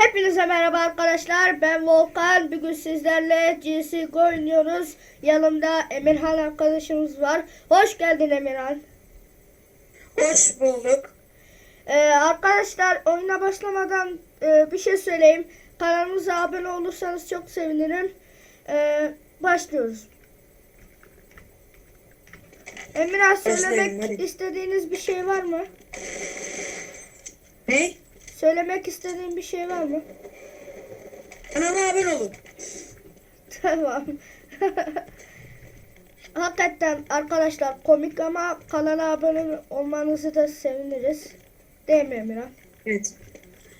Hepinize merhaba arkadaşlar. Ben Volkan. Bugün sizlerle CSGO oynuyoruz. Yanımda Emirhan arkadaşımız var. Hoş geldin Emirhan. Hoş bulduk. Ee, arkadaşlar oyuna başlamadan e, bir şey söyleyeyim. Kanalımıza abone olursanız çok sevinirim. Ee, başlıyoruz. Emirhan söylemek istediğiniz bir şey var mı? Ne? Söylemek istediğin bir şey var mı? Kanalıma abone olun. Tamam. Hakikaten arkadaşlar komik ama kanala abone olmanızı da seviniriz. Değil mi Emirhan? Evet.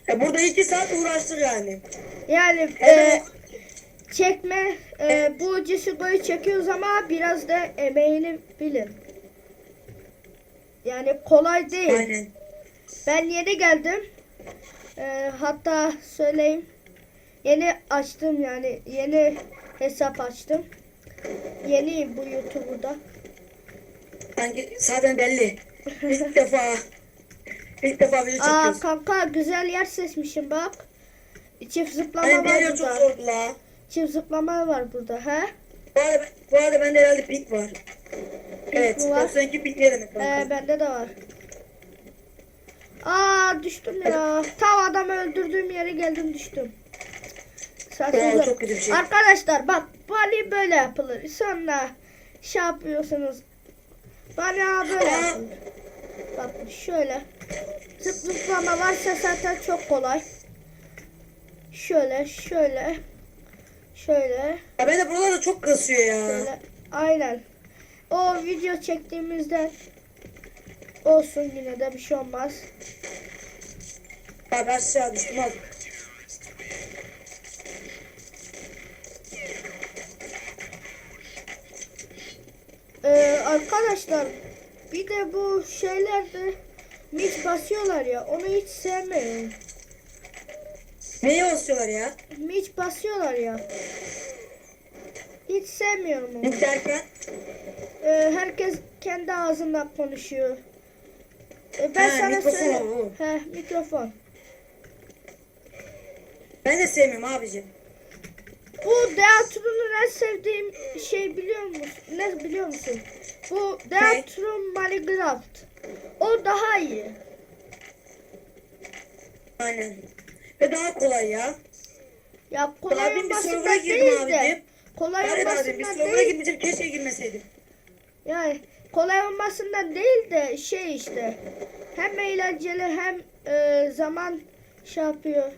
Ya burada iki saat uğraştık yani. Yani e, Evet. çekme e, bu Cisugo'yu çekiyoruz ama biraz da emeğini bilin. Yani kolay değil. Aynen. Ben yeni geldim. E, hatta söyleyeyim. Yeni açtım yani yeni hesap açtım. Yeniyim bu YouTube'da. Sanki zaten belli. İlk defa ilk defa video Aa çekiyoruz. kanka güzel yer seçmişim bak. Çift zıplama Aynen var çok burada. zordu la. Çift zıplama var burada he. Bu arada, bu arada bende herhalde pink var. Evet. mi var? 92 pink ne demek kanka? Ee, bende de var. Aa düştüm ya. Tam adamı öldürdüğüm yere geldim düştüm. Çok kötü bir şey. Arkadaşlar bak bani böyle yapılır. Sonra şey yapıyorsunuz. Bani böyle Aa. yapılır. Bak şöyle. Zıp zıplama varsa zaten çok kolay. Şöyle şöyle. Şöyle. Ya ben de buralarda çok kasıyor ya. Şöyle. Aynen. O video çektiğimizden olsun yine de bir şey olmaz. Abi aşağı düştüm. Ee, arkadaşlar bir de bu şeylerde miç basıyorlar ya onu hiç sevmiyorum. Neyi basıyorlar ya? Miç basıyorlar ya. Hiç sevmiyorum onu. Pink derken? Ee, herkes kendi ağzından konuşuyor. Ee, ben Ha, sana mikrofon söyle. o. He, mikrofon. Ben de sevmiyorum abicim. Bu Deatrum'un en sevdiğim şey biliyor musun? Ne biliyor musun? Bu Deatrum Minecraft. O daha iyi. Aynen. Ve daha kolay ya. Ya kolay Abim bir server'a olmasından girdim abicim. Kolay Hayır abicim bir olmasından server'a değil. gitmeyeceğim. Keşke girmeseydim. Yani kolay olmasından değil de şey işte. Hem eğlenceli hem e, zaman şey yapıyor.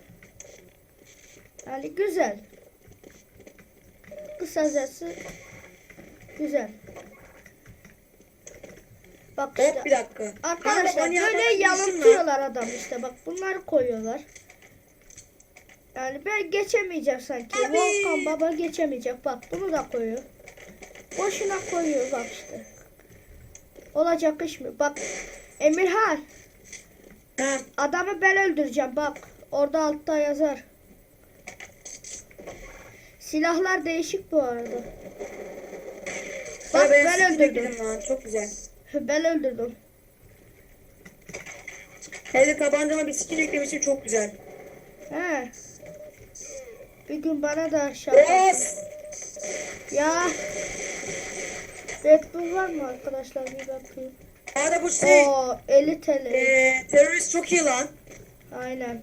Yani güzel. Kısacası güzel. Bak işte. Hop bir dakika. Arkadaşlar Kanka, bana böyle yalıtıyorlar adam işte bak bunları koyuyorlar. Yani ben geçemeyeceğim sanki. Abi. Volkan baba geçemeyecek bak bunu da koyuyor. Boşuna koyuyor bak işte. Olacak iş mi? Bak Emirhan Ha, adamı ben öldüreceğim bak. Orada altta yazar. Silahlar değişik bu arada. Bak ben, ben öldürdüm. lan. Çok güzel. Ben öldürdüm. Hele tabancama bir skin eklemişim çok güzel. He. Bir gün bana da şaka. Of! Ya. Red Bull var mı arkadaşlar bir bakayım. Arada bu şey. Oo 50 TL. Eee terörist çok iyi lan. Aynen.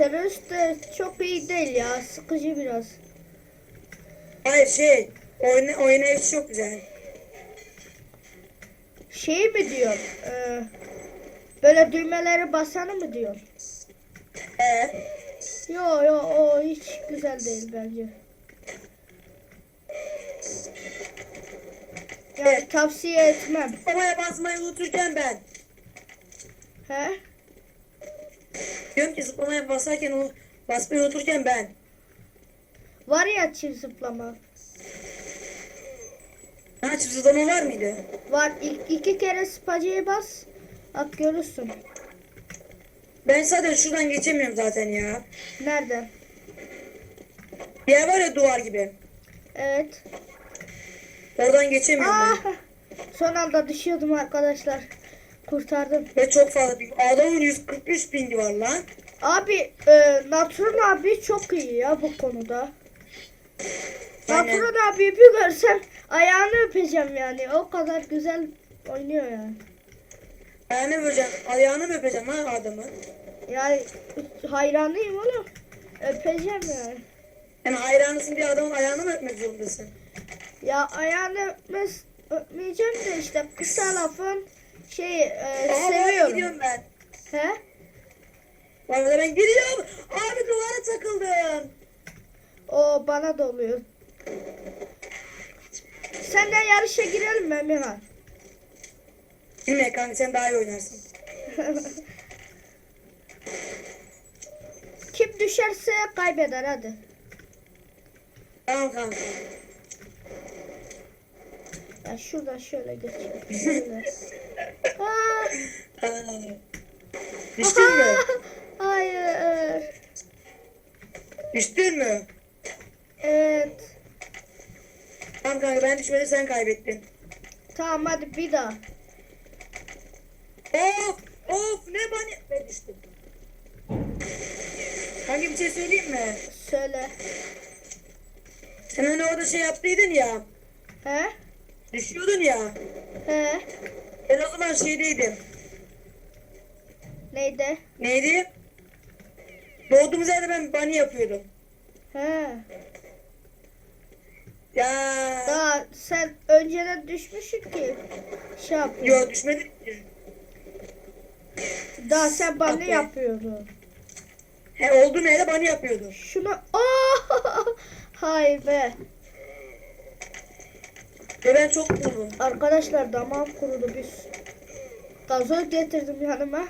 Terörist de çok iyi değil ya. Sıkıcı biraz. Hayır şey. Oyna, oynayışı çok güzel. Şey mi diyor? Ee, böyle düğmeleri basanı mı diyor? Ee, Yo yo o hiç güzel değil bence. Yani tavsiye etmem. babaya basmayı unuturken ben. He? Diyorum ki zıplamaya basarken onu basmayı unuturken ben. Var ya çift zıplama. Ha çift zıplama var mıydı? Var ilk iki kere spacıya bas. Bak görürsün. Ben zaten şuradan geçemiyorum zaten ya. Nerede? Bir yer var ya duvar gibi. Evet. Oradan geçemiyorum Ah! ben. Son anda düşüyordum arkadaşlar. Kurtardım. Ve çok fazla ping. Adamın 143 pingi var lan. Abi e, Natron abi çok iyi ya bu konuda. Aynen. Abi bir görsem ayağını öpeceğim yani. O kadar güzel oynuyor yani. Ayağını öpeceğim. Ayağını öpeceğim ha adamı? Yani hayranıyım oğlum. Öpeceğim yani. Yani hayranısın diye adamın ayağını mı öpmek zorundasın? Ya ayağını öpmez, öpmeyeceğim de işte kısa lafın şey e, seviyorum. gidiyorum ben. He? Arada ben gidiyorum. Abi duvara takıldım. O bana da oluyor. Senden yarışa girelim mi Emirhan? Bilme kanka sen daha iyi oynarsın. Kim düşerse kaybeder hadi. Tamam kanka. Ya şuradan şöyle geçeyim. Şöyle. Düştün mü? Hayır. Düştün mü? Evet. Tamam kanka ben düşmedim sen kaybettin. Tamam hadi bir daha. Of of ne bani... Ben düştüm. Kanka bir şey söyleyeyim mi? Söyle. Sen hani orada şey yaptıydın ya. He? Düşüyordun ya. He? Ben o zaman şeydeydim. Neydi? Neydi? Doğduğumuz yerde ben bunny yapıyordum. He. Ya. Daha sen önceden düşmüşsün ki. Şey yapıyor. Yo düşmedim ki. Daha sen Okey. yapıyordun. He olduğum yerde bunny yapıyordum. Şunu... Oh! Hayır be. Ben çok mutluyum. Arkadaşlar damağım kurudu. Bir gazoz getirdim yanıma.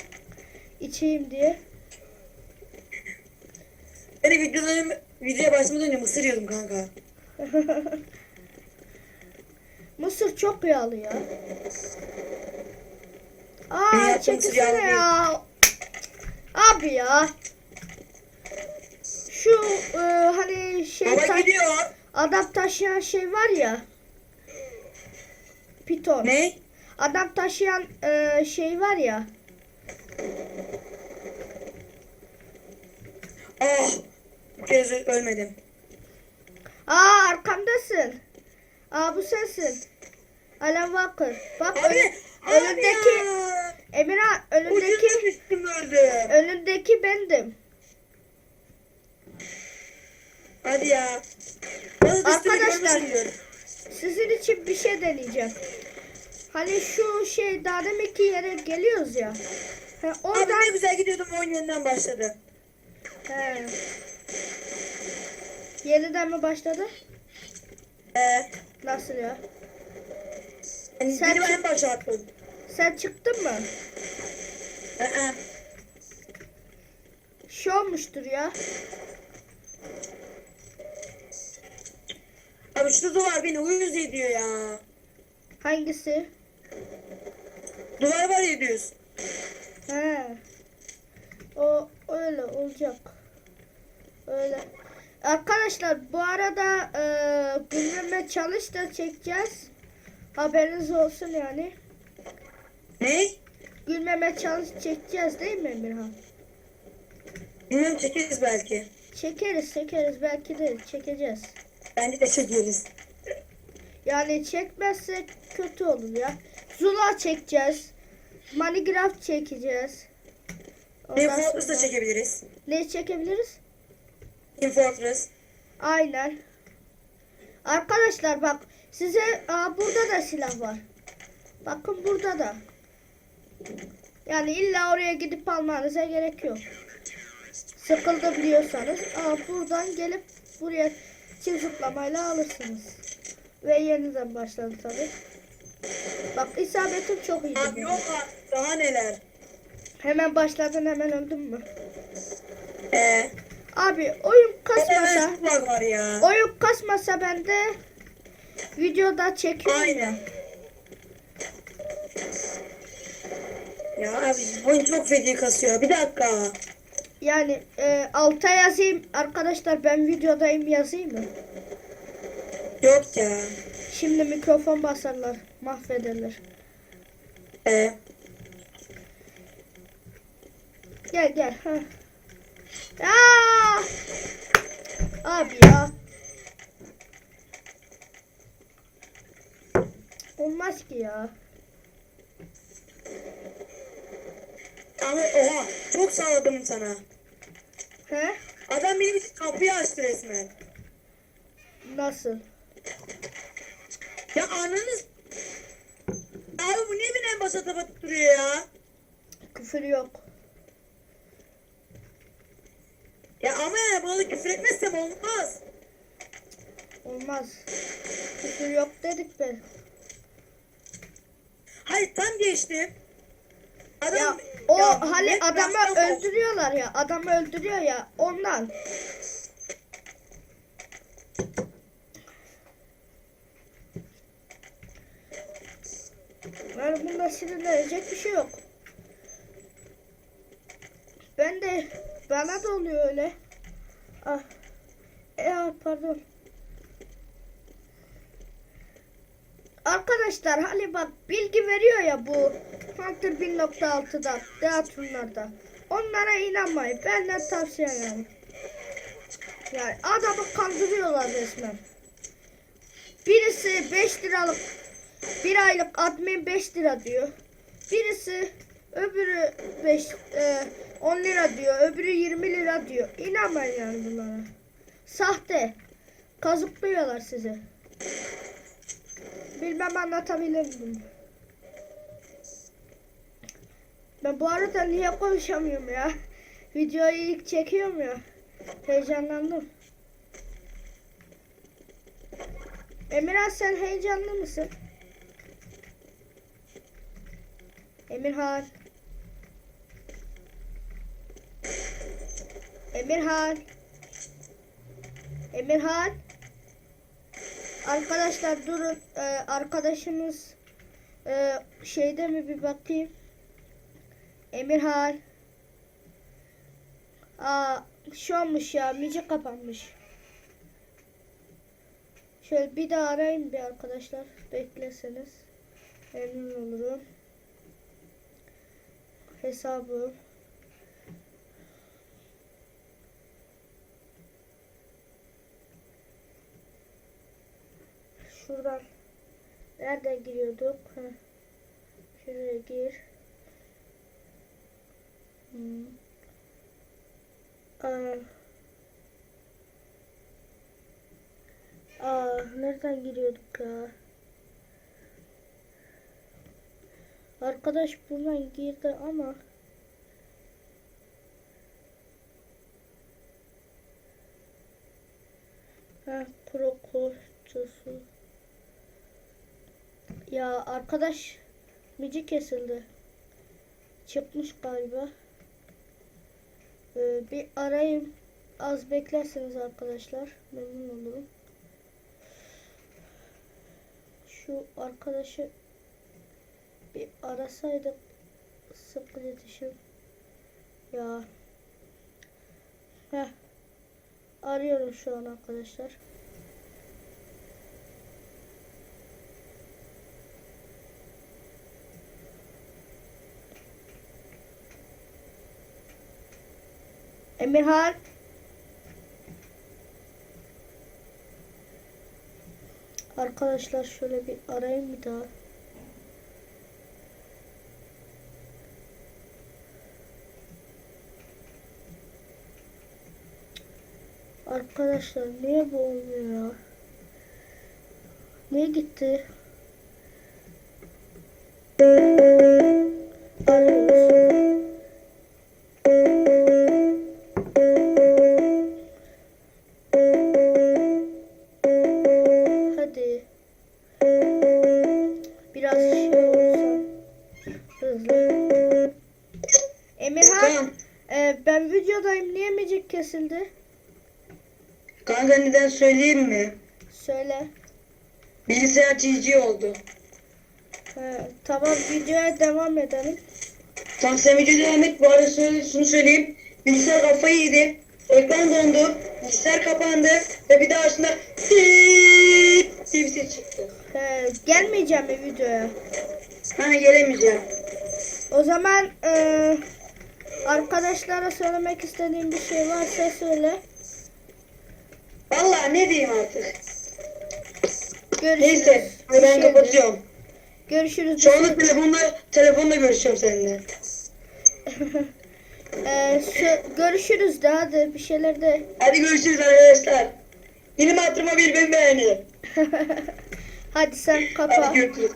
içeyim diye. Ben de videolarım, videoya başlamadan önce mısır yiyordum kanka. Mısır çok yağlı ya. Aa çekilsene ya. Abi ya. Şu e, hani şey Baba ta- gidiyor. adam taşıyan şey var ya. Piton. Ne? Adam taşıyan e, şey var ya. Ah. Kez ölmedim. Aa arkamdasın. Aa bu sensin. Alan Walker. Bak Abi. ön- Abi önündeki ya. Emirhan önündeki önündeki bendim. Hadi ya. Arkadaşlar. Sizin için bir şey deneyeceğim. Hani şu şey daha demek yere geliyoruz ya. He, Abi oradan ne güzel gidiyordum oyun yeniden başladı. he. Yeniden mi başladı? Ee, Nasıl ya? yani Sen beni çık- en başa attın. Sen çıktın mı? Ee, Şey olmuştur ya. Abi şu duvar beni uyuz ediyor ya. Hangisi? Duvar var ya düz. He. O öyle olacak. Öyle. Arkadaşlar bu arada e, gülmeme çalış da çekeceğiz. Haberiniz olsun yani. Ne? Gülmeme çalış çekeceğiz değil mi Emirhan? Bilmiyorum çekeriz belki. Çekeriz çekeriz belki de çekeceğiz. Bence de çekeriz. Yani çekmezsek kötü olur ya. Zula çekeceğiz. Minecraft çekeceğiz. Team Ondan Fortress da sonra- çekebiliriz. Ne çekebiliriz? Team Fortress. Aynen. Arkadaşlar bak size aa, burada da silah var. Bakın burada da. Yani illa oraya gidip almanıza gerek yok. Sıkıldım diyorsanız aa, buradan gelip buraya çift zıplamayla alırsınız. Ve yeniden başladı tabi. Bak isabetim çok iyiydi. Abi yok artık daha neler. Hemen başladın hemen öldün mü? Ee, Abi oyun kasmasa evet, var ya. oyun kasmasa ben de videoda çekiyorum. Aynen. Ya abi oyun çok feci kasıyor. Bir dakika. Yani e, alta yazayım arkadaşlar ben videodayım yazayım mı? Yok ya. Şimdi mikrofon basarlar mahvederler. Ee, Gel gel. Ha. Aa! Abi ya. Olmaz ki ya. Ama oha çok sağladım sana. He? Adam benim için kapıyı açtı resmen. Nasıl? Ya ananız... Abi bu niye beni en başa kapatıp duruyor ya? Küfür yok. Ya ama yani buna da küfür etmezsem olmaz. Olmaz. Küfür yok dedik be. Hayır tam geçtim. Adam... Ya o Ya hani adamı öldürüyorlar ya. Adamı öldürüyor ya ondan. Yani bunda sinirlenecek bir şey yok. Ben de bana da oluyor öyle. Ah. E, ah, pardon. Arkadaşlar hani bak bilgi veriyor ya bu Hunter 1.6'da Deatunlarda. Onlara inanmayın. Benden tavsiye yani. Yani adamı kandırıyorlar resmen. Birisi 5 liralık bir aylık admin 5 lira diyor. Birisi öbürü 5 e, 10 lira diyor. Öbürü 20 lira diyor. İnanmayın yani bunlara. Sahte. Kazıklıyorlar sizi. Bilmem anlatabilir miyim? Ben bu arada niye konuşamıyorum ya? Videoyu ilk çekiyorum ya. Heyecanlandım. Emirhan sen heyecanlı mısın? Emirhan. Emirhan. Emirhan. Arkadaşlar durun. Ee, arkadaşımız e, şeyde mi bir bakayım. Emirhan. Aa, şu olmuş ya. Mici kapanmış. Şöyle bir daha arayayım bir arkadaşlar. Bekleseniz. Memnun olurum. Hesabı. Şuradan. Nereden giriyorduk? Şuraya gir. Hmm. Aa. Aa, nereden giriyorduk ya? Arkadaş buradan girdi ama Ha, pro koşucusu. Ya arkadaş mici kesildi. Çıkmış galiba. Ee, bir arayayım. Az beklerseniz arkadaşlar. Memnun olurum. Şu arkadaşı bir arasaydık sık iletişim. Ya. Heh. Arıyorum şu an arkadaşlar. Emirhan. Arkadaşlar şöyle bir arayayım bir daha. Arkadaşlar niye bu olmuyor? Niye gitti? Kanka neden söyleyeyim mi? Söyle. Bilgisayar GG oldu. He, tamam videoya devam edelim. Tamam sen video devam et. Bu arada söyle, şunu söyleyeyim. Bilgisayar kafayı yedi. Ekran dondu. Bilgisayar kapandı. Ve bir daha aslında ses çıktı. He, gelmeyeceğim mi videoya? Ha gelemeyeceğim. O zaman e, Arkadaşlara söylemek istediğim bir şey varsa söyle. Vallahi ne diyeyim artık. Görüşürüz. Neyse ben de- kapatıyorum. Görüşürüz. Şu anda telefonda, telefonda görüşeceğim seninle. Ee, sö- görüşürüz de hadi bir şeyler de. Hadi görüşürüz arkadaşlar. Benim hatırıma bir ben beğeni. hadi sen Hadi kapa. görüşürüz.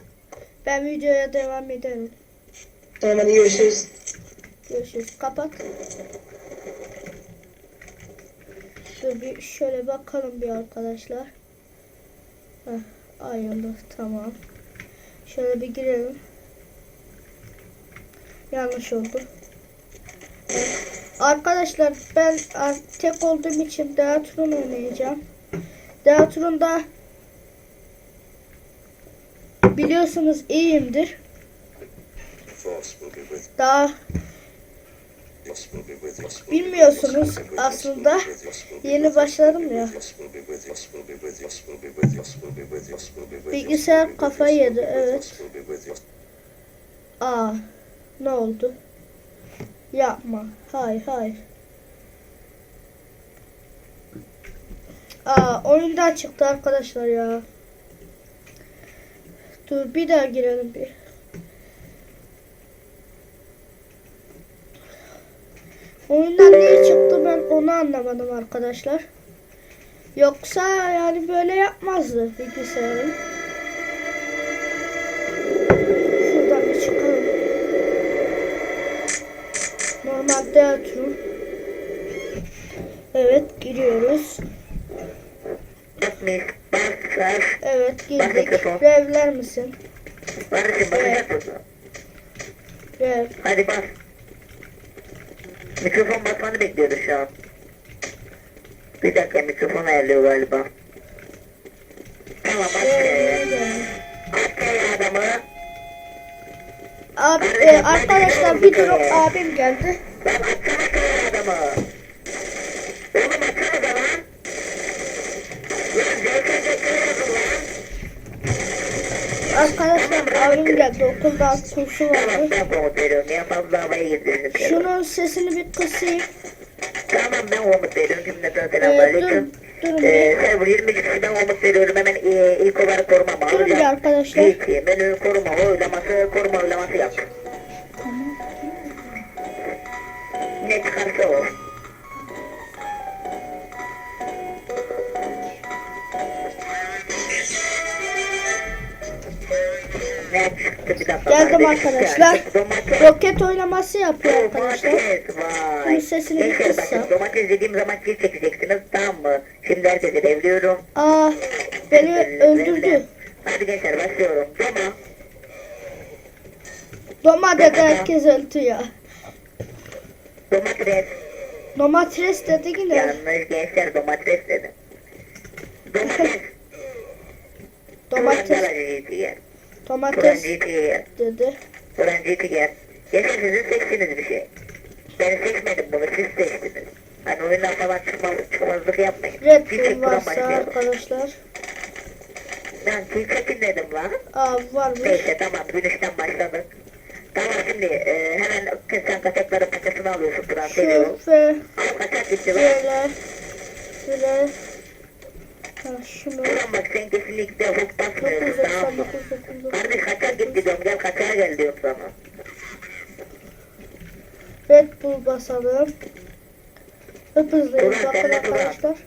Ben videoya devam ederim. Tamam hadi görüşürüz. Görüşürüz. Kapat. Dur bir şöyle bakalım bir arkadaşlar. Heh, ayarlı tamam. Şöyle bir girelim. Yanlış oldu. Evet. Arkadaşlar ben tek olduğum için Deatron oynayacağım. Deatron'da biliyorsunuz iyiyimdir. Daha bilmiyorsunuz aslında. Yeni başladım ya. Bilgisayar kafayı yedi, evet. Aa, ne oldu? Yapma. Hayır, hayır. Aa, oyundan çıktı arkadaşlar ya. Dur bir daha girelim bir. Oyundan niye çıktı ben onu anlamadım arkadaşlar. Yoksa yani böyle yapmazdı bilgisayarın. Şuradan bir çıkalım. Normalde oturun. Evet giriyoruz. Evet girdik. Revler misin? mısın? Rev. Hadi bas. Mikrofon basmanı bekliyoruz şu an. Bir dakika mikrofon ayarlıyor galiba. Tamam. Asker adamı. Abi, e, arkadaşlar bir durum abim geldi. Şuraya adamı. Arkadaşlar abim geldi okuldan kursu Tamam vardı. ben. Şunun sesini bir kısayım. Tamam ben komut veriyorum cümleten Ee, selamünaleyküm. dur, durun Ee, bir. server 20 kişiden komut veriyorum hemen e, ilk olarak korumamı Durun bir arkadaşlar. İki, menü koruma oylaması, koruma oylaması yap. Ne çıkarsa o. Geldim arkadaşlar. Roket oynaması yapıyor arkadaşlar. Bunun sesini bir kıssa. domates dediğim zaman siz çekeceksiniz tamam mı? Şimdi herkese devliyorum. Aa beni öldürdü. Hadi gençler başlıyorum. Doma. Doma dedi herkes öldü ya. Domates. Domates dedi yine. Yanlış gençler domates dedim. Domates. Domates. Domates dedi. Turancı yer. Gençler sizin seçtiniz bir şey. Ben seçmedim bunu siz seçtiniz. Hani oyundan falan çıkmaz, çıkmazlık yapmayın. Red Bull varsa arkadaşlar. Ben kill çekin dedim lan. Aa varmış. Neyse tamam dönüşten başladık. Tamam şimdi e, hemen sen kaçakları paçasını alıyorsun Turan Al kaçak gitti lan. böyle. Böyle. Şunu. Turan bak sen kesinlikle basmıyorsun tamam mı? 999 Kardeş kaçak gitti diyorum gel kaçağa gel diyorum sana. Red Bull basalım. Hıp hızlıyız Ulan bakın lan. arkadaşlar.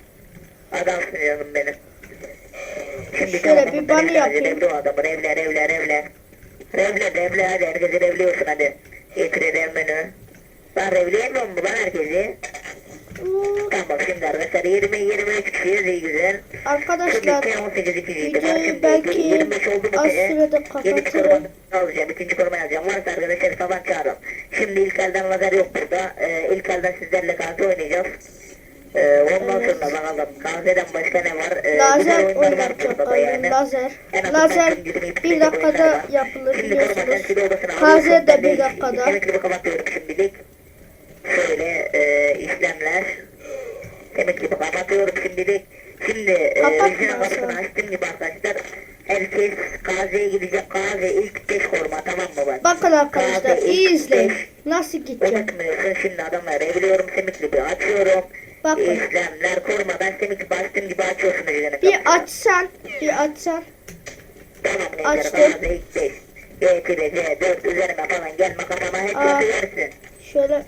Adamsın canım benim. Şimdi Şöyle bir sadece yapayım. Revle o adamı revle revle revle. Revle revle hadi herkesi revliyorsun hadi. Getirelim menü. Ben revleyemiyor mu lan herkesi? Tamam şimdi arkadaşlar 20 23 kişiyiz iyi güzel. Arkadaşlar Şimdi 18 2 videoyu belki 25 oldu mu az sürede kapatırım. alacağım, ikinci koruma alacağım. Varsa arkadaşlar falan çağırın. Şimdi ilk elden lazer yok burada. Ee, ilk elden sizlerle kartı oynayacağız. Ee, ondan Evet. sonra bakalım kahveden başka ne var? Ee, Lazer oynayacak burada da yani. Lazer. Lazer şimdi bir dakikada yapılır Şimdi biliyorsunuz. alıyorsun. de bir dakikada. Şimdilik. Şöyle e, işlemler. Kemikli bir kapatıyorum şimdilik. Şimdi e, Rejina kapısını sen. açtığım gibi arkadaşlar herkes Gazi'ye gidecek. Gazi ilk 5 koruma tamam mı bak? Bakın arkadaşlar Gazi iyi izleyin. Nasıl gideceğim? Unutmuyorsun şimdi adamları evliyorum Semikli bir açıyorum. Bakın. İşlemler korumadan Semikli bastığım gibi açıyorsun Rejine'nin Bir açsan, bir açsan. Tamam Açtım. Gazi ilk 5. G2'de C4 üzerime falan gelme kafama hep Aa. Şöyle.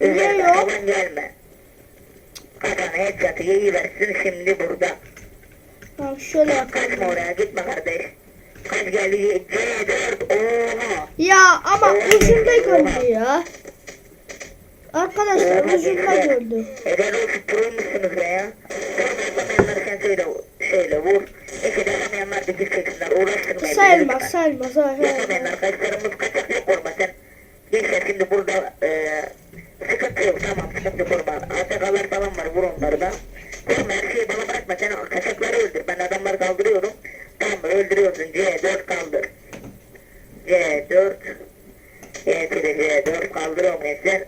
Yok? falan gelme. Kafana headshot'ı yiyiversin şimdi burada. Tamam şöyle Kaçma yapalım. oraya gitme kardeş. Kaç geldi C4 oha. Ya ama ucunda gördü ya. Arkadaşlar ucunda gördü. Eder olsun kurulmuşsunuz be ya. Yapamayanları sen söyle, söyle vur. Eşit yapamayanlar da gideceksinler uğraştırmayın. Sayılmaz sayılmaz. Yapamayanlar kaçlarımız kaçak yok olma sen. Gençler şimdi burada e, sıkıntı yok tamam sıkıntı kurma. ATK'lar falan var vur onları da. Kurma her şeyi bana bırakma sen kaçakları öldür. Ben adamları kaldırıyorum. Tamam öldürüyorsun C4 kaldır. C4 C4 C4 kaldırıyorum gençler.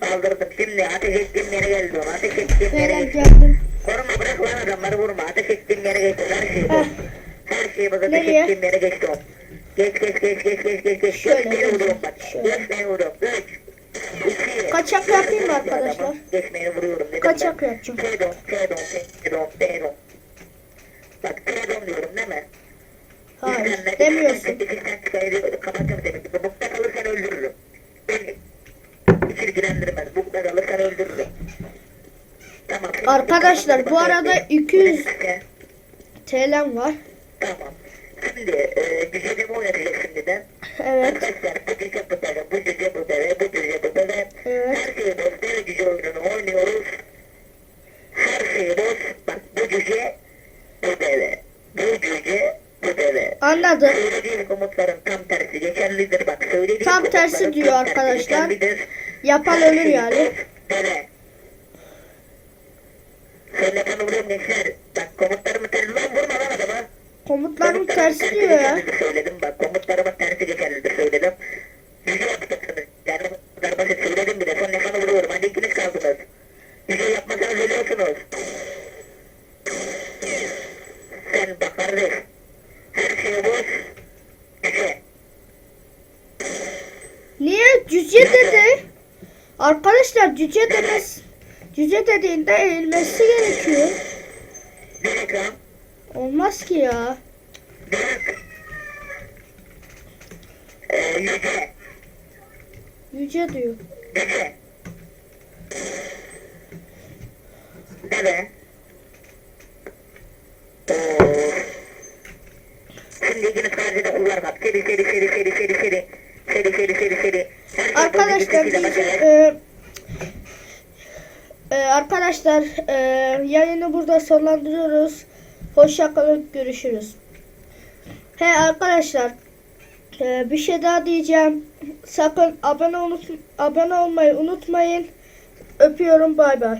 Kaldırdım şimdi ateş ettiğim yere geldim. Ateş ettiğim yere geldim. Koruma bırak lan adamları vurma. Ateş ettiğim yere geçtim. Her şeyi bu. Her şeyi bak ateş ettiğim yere geçtim. Geç geç geç geç geç geç geç. Şöyle, Geç beni vuruyorum bak. şöyle. Geç beni vuruyorum. Üç. Kaçak yapayım mı arkadaşlar? Kaçak yapacağım. Pardon, pardon, pardon, pardon. Bak pardon diyorum değil mi? Hayır demiyorsun. Kapatacağım seni. Bukta kalırsan öldürürüm. Beni hiç ilgilendirmez. Bukta kalırsan öldürürüm. Tamam. Arkadaşlar, bu arada kapat. 200 Neyse, TL'm var. Tamam. Şimdi e, gücünü oynatacak şimdiden. Evet. Arkadaşlar bu gece bu deve, bu gece bu deve, bu boş, deve gücü oyununu oynuyoruz. Her şeyi boş. Bak bu cüce, bu deve. Bu cüce, bu deve. Anladım. Söylediğim komutların tam tersi geçerlidir. Bak söylediğim Tam tersi diyor arkadaşlar. Yapan ölür yani. Deve. Söyle bana vuruyorum gençler. Bak komutlarımı tersi. Lan vurma lan adama. Komutlarım tersi diyor ya. Söyledim bak komutlarıma tersi geçerlidir söyledim. Yüce yapacaksınız. Basit söyledim bile. Son nefana vuruyorum. Hadi ikiniz kaldınız. Yüce yapmasanız ölüyorsunuz. Sen bak kardeş. Şey. Niye cüce dedi? Arkadaşlar cüce demez. Cüce dediğinde eğilmesi gerekiyor. Olmaz ki ya. Direkt. Ee. Yüce diyor. Arkadaşlar e, e, arkadaşlar e, yayını burada sonlandırıyoruz. Hoşça kalın görüşürüz. He arkadaşlar e, bir şey daha diyeceğim. Sakın abone unut abone olmayı unutmayın. Öpüyorum bay bay.